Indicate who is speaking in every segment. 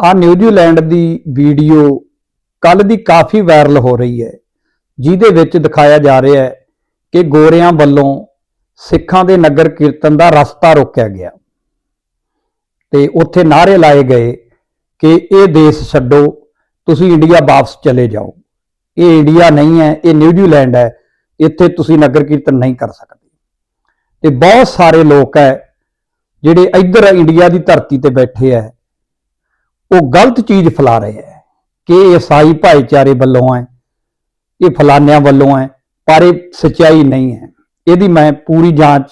Speaker 1: ਆ ਨਿਊਜ਼ੀਲੈਂਡ ਦੀ ਵੀਡੀਓ ਕੱਲ ਦੀ ਕਾਫੀ ਵਾਇਰਲ ਹੋ ਰਹੀ ਹੈ, ਜਿਹਦੇ ਵਿੱਚ ਦਿਖਾਇਆ ਜਾ ਰਿਹਾ ਹੈ ਕਿ ਗੋਰਿਆਂ ਵੱਲੋਂ ਸਿੱਖਾਂ ਦੇ ਨਗਰ ਕੀਰਤਨ ਦਾ ਰਸਤਾ ਰੋਕਿਆ ਗਿਆ। ਤੇ ਉੱਥੇ ਨਾਅਰੇ ਲਾਏ ਗਏ ਕਿ ਇਹ ਦੇਸ਼ ਛੱਡੋ, ਤੁਸੀਂ ਇੰਡੀਆ ਵਾਪਸ ਚਲੇ ਜਾਓ। ਇਹ ਇੰਡੀਆ ਨਹੀਂ ਹੈ, ਇਹ ਨਿਊਜ਼ੀਲੈਂਡ ਹੈ, ਇੱਥੇ ਤੁਸੀਂ ਨਗਰ ਕੀਰਤਨ ਨਹੀਂ ਕਰ ਸਕਦੇ। ਤੇ ਬਹੁਤ ਸਾਰੇ ਲੋਕ ਹੈ, ਜਿਹੜੇ ਇੱਧਰ ਇੰਡੀਆ ਦੀ ਧਰਤੀ ਤੇ ਬੈਠੇ ਹੈ ਉਹ ਗਲਤ ਚੀਜ਼ ਫੈਲਾ ਰਹੇ ਹੈ ਕਿ ਇਹ ਈਸਾਈ ਭਾਈਚਾਰੇ ਵੱਲੋਂ ਹੈ, ਇਹ ਫਲਾਨਿਆਂ ਵੱਲੋਂ ਹੈ, ਪਰ ਇਹ ਸਚਾਈ ਨਹੀਂ ਹੈ। ਇਹਦੀ ਮੈਂ ਪੂਰੀ ਜਾਂਚ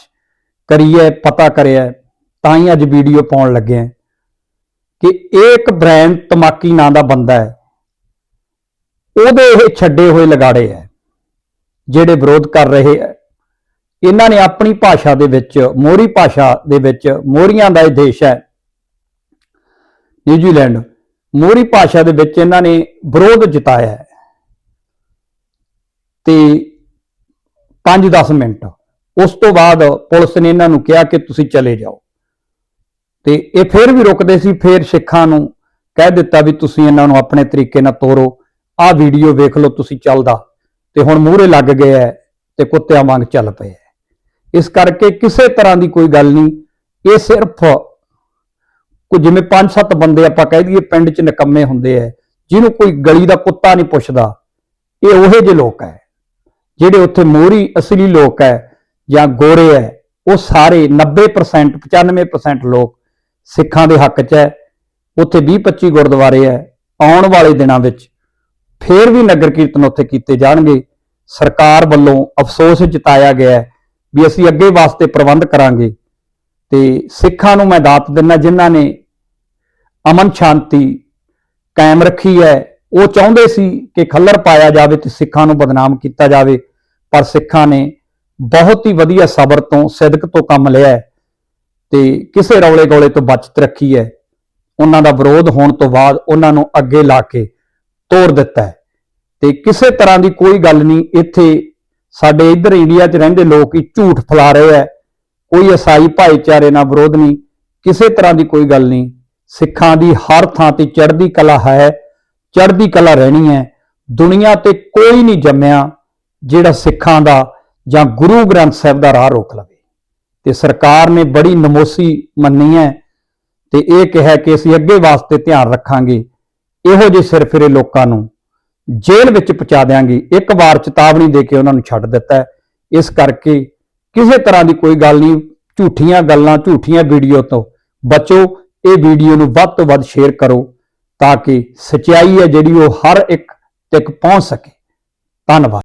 Speaker 1: ਕਰੀ ਹੈ, ਪਤਾ ਕਰਿਆ ਤਾਂ ਹੀ ਅੱਜ ਵੀਡੀਓ ਪਾਉਣ ਲੱਗਿਆ ਕਿ ਇਹ ਇੱਕ ਬ੍ਰਾਂਡ ਤਮਾਕੀ ਨਾਂ ਦਾ ਬੰਦਾ ਹੈ। ਉਹਦੇ ਇਹ ਛੱਡੇ ਹੋਏ ਲਗਾੜੇ ਹੈ, ਜਿਹੜੇ ਵਿਰੋਧ ਕਰ ਰਹੇ ਹੈ। ਇਹਨਾਂ ਨੇ ਆਪਣੀ ਭਾਸ਼ਾ ਦੇ ਵਿੱਚ, ਮੋਰੀ ਭਾਸ਼ਾ ਦੇ ਵਿੱਚ ਮੋਰੀਆਂ ਦਾ ਇਹ ਦੇਸ਼ ਹੈ। ਨਿਊਜ਼ੀਲੈਂਡ ਮੋਰੀ ਭਾਸ਼ਾ ਦੇ ਵਿੱਚ ਇਹਨਾਂ ਨੇ ਵਿਰੋਧ ਜਤਾਇਆ ਹੈ। ਤੇ 5-10 ਮਿੰਟ, ਉਸ ਤੋਂ ਬਾਅਦ ਪੁਲਿਸ ਨੇ ਇਹਨਾਂ ਨੂੰ ਕਿਹਾ ਕਿ ਤੁਸੀਂ ਚਲੇ ਜਾਓ। ਤੇ ਇਹ ਫਿਰ ਵੀ ਰੁਕਦੇ ਸੀ, ਫਿਰ ਸਿੱਖਾਂ ਨੂੰ ਕਹਿ ਦਿੱਤਾ ਵੀ ਤੁਸੀਂ ਇਹਨਾਂ ਨੂੰ ਆਪਣੇ ਤਰੀਕੇ ਨਾਲ ਤੋਰੋ। ਆਹ ਵੀਡੀਓ ਵੇਖ ਲਓ, ਤੁਸੀਂ ਚੱਲਦਾ। ਤੇ ਹੁਣ ਮੂਹਰੇ ਲੱਗ ਗਏ ਐ ਤੇ ਕੁੱਤਿਆਂ ਵਾਂਗ ਚੱਲ ਪਏ ਐ ਇਸ ਕਰਕੇ ਕਿਸੇ ਤਰ੍ਹਾਂ ਦੀ ਕੋਈ ਗੱਲ ਨਹੀਂ, ਇਹ ਸਿਰਫ ਕੋਈ ਜਿਵੇਂ ਪੰਜ ਸੱਤ ਬੰਦੇ ਆਪਾਂ ਕਹਿ ਦਈਏ ਪਿੰਡ 'ਚ ਨਿਕੰਮੇ ਹੁੰਦੇ ਐ, ਜਿਹਨੂੰ ਕੋਈ ਗਲੀ ਦਾ ਕੁੱਤਾ ਨਹੀਂ ਪੁੱਛਦਾ, ਇਹ ਉਹੇ ਜਿਹੇ ਲੋਕ ਐ। ਜਿਹੜੇ ਉੱਥੇ ਮੋਹਰੀ ਅਸਲੀ ਲੋਕ ਐ ਜਾਂ ਗੋਰੇ ਐ, ਉਹ ਸਾਰੇ 90% 95% ਲੋਕ ਸਿੱਖਾਂ ਦੇ ਹੱਕ 'ਚ ਐ। ਉੱਥੇ 20 25 ਗੁਰਦੁਆਰੇ ਐ, ਆਉਣ ਵਾਲੇ ਦਿਨਾਂ ਵਿੱਚ ਫੇਰ ਵੀ ਨਗਰ ਕੀਰਤਨ ਉੱਥੇ ਕੀਤੇ ਜਾਣਗੇ। ਸਰਕਾਰ ਵੱਲੋਂ ਅਫਸੋਸ ਜਤਾਇਆ ਗਿਆ ਵੀ ਅਸੀਂ ਅੱਗੇ ਵਾਸਤੇ ਪ੍ਰਬੰਧ ਕਰਾਂਗੇ। ਤੇ ਸਿੱਖਾਂ ਨੂੰ ਮੈਂ ਦਾਤ ਦਿੰਦਾ ਜਿਨ੍ਹਾਂ ਨੇ ਅਮਨ ਸ਼ਾਂਤੀ ਕਾਇਮ ਰੱਖੀ ਹੈ। ਉਹ ਚਾਹੁੰਦੇ ਸੀ ਕਿ ਖੱਲਰ ਪਾਇਆ ਜਾਵੇ ਤੇ ਸਿੱਖਾਂ ਨੂੰ ਬਦਨਾਮ ਕੀਤਾ ਜਾਵੇ, ਪਰ ਸਿੱਖਾਂ ਨੇ ਬਹੁਤ ਹੀ ਵਧੀਆ ਸਬਰ ਤੋਂ, ਸਿਦਕ ਤੋਂ ਕੰਮ ਲਿਆ ਹੈ ਤੇ ਕਿਸੇ ਰੌਲੇ ਗੋਲੇ ਤੋਂ ਬਚਤ ਰੱਖੀ ਹੈ। ਉਹਨਾਂ ਦਾ ਵਿਰੋਧ ਹੋਣ ਤੋਂ ਬਾਅਦ ਉਹਨਾਂ ਨੂੰ ਅੱਗੇ ਲਾ ਕੇ ਤੋੜ ਦਿੱਤਾ ਹੈ। ਤੇ ਕਿਸੇ ਤਰ੍ਹਾਂ ਦੀ ਕੋਈ ਗੱਲ ਨਹੀਂ, ਇੱਥੇ ਸਾਡੇ ਇੱਧਰ ਇੰਡੀਆ 'ਚ ਰਹਿੰਦੇ ਲੋਕ ਹੀ ਝੂਠ ਫੈਲਾ ਰਹੇ ਹੈ। ਕੋਈ ਈਸਾਈ ਭਾਈਚਾਰੇ ਨਾਲ ਵਿਰੋਧ ਨਹੀਂ, ਕਿਸੇ ਤਰ੍ਹਾਂ ਦੀ ਕੋਈ ਗੱਲ ਨਹੀਂ। ਸਿੱਖਾਂ ਦੀ ਹਰ ਥਾਂ ਤੇ ਚੜ੍ਹਦੀ ਕਲਾ ਹੈ, ਚੜ੍ਹਦੀ ਕਲਾ ਰਹਿਣੀ ਹੈ। ਦੁਨੀਆ ਤੇ ਕੋਈ ਨਹੀਂ ਜੰਮਿਆ ਜਿਹੜਾ ਸਿੱਖਾਂ ਦਾ ਜਾਂ ਗੁਰੂ ਗ੍ਰੰਥ ਸਾਹਿਬ ਦਾ ਰਾਹ ਰੋਕ ਲਵੇ। ਤੇ ਸਰਕਾਰ ਨੇ ਬੜੀ ਨਮੋਸੀ ਮੰਨੀ ਹੈ ਤੇ ਇਹ ਕਿਹਾ ਕਿ ਅਸੀਂ ਅੱਗੇ ਵਾਸਤੇ ਧਿਆਨ ਰੱਖਾਂਗੇ। ਇਹੋ ਜਿਹੇ ਸਿਰਫਿਰੇ ਲੋਕਾਂ ਨੂੰ ਜੇਲ੍ਹ ਵਿੱਚ ਪਹੁੰਚਾ ਦੇਾਂਗੇ ਇੱਕ ਵਾਰ ਚੇਤਾਵਨੀ ਦੇ ਕੇ ਉਹਨਾਂ ਨੂੰ ਛੱਡ ਦਿੱਤਾ। ਇਸ ਕਰਕੇ ਕਿਸੇ ਤਰ੍ਹਾਂ ਦੀ ਕੋਈ ਗੱਲ ਨਹੀਂ, ਝੂਠੀਆਂ ਗੱਲਾਂ, ਝੂਠੀਆਂ ਵੀਡੀਓ ਤੋਂ ਬਚੋ, ਇਹ ਵੀਡੀਓ ਨੂੰ ਵੱਧ ਤੋਂ ਵੱਧ ਸ਼ੇਅਰ ਕਰੋ ਤਾਂ ਕਿ ਸਚਾਈ ਹੈ ਜਿਹੜੀ ਉਹ ਹਰ ਇੱਕ ਤੱਕ ਪਹੁੰਚ ਸਕੇ। ਧੰਨਵਾਦ।